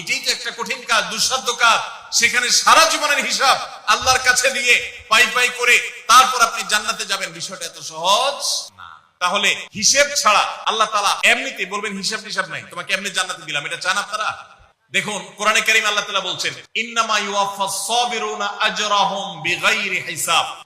এটাই তো একটা কঠিন কাজ, দুঃসাধ্য কাজ। সেখানে সারা জীবনের হিসাব আল্লাহর কাছে দিয়ে পাই পাই করে তারপর আপনি জান্নাতে যাবেন। বিষয়টা এত সহজ তাহলে হিসেব ছাড়া আল্লাহ তালা এমনিতে বলবেন, হিসাব টিসাব নাই। তোমাকে এমনি জান্নাতে দিলাম। এটা চান আপনারা? দেখুন, কোরআনে কারিম আল্লাহ তালা বলছেন, ইন্নামা ইউয়াফাস সাবিরুনা আজরাহুম বিগাইরি হিসাব।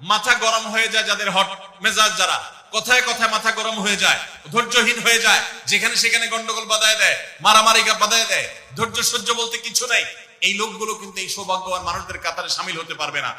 মাথা গরম হয়ে যায় যাদের হট মেজাজ যারা। কথায় কথায় মাথা গরম হয়ে যায়, ধৈর্যহীন হয়ে যায়, যেখানে সেখানে গন্ডগোল বাধায় দেয়, মারামারি বাধায় দেয়, ধৈর্য সহ্য বলতে কিছু নাই। এই লোকগুলো কিন্তু এই সৌভাগ্যবান মানুষদের কাতারে সামিল হতে পারবে না।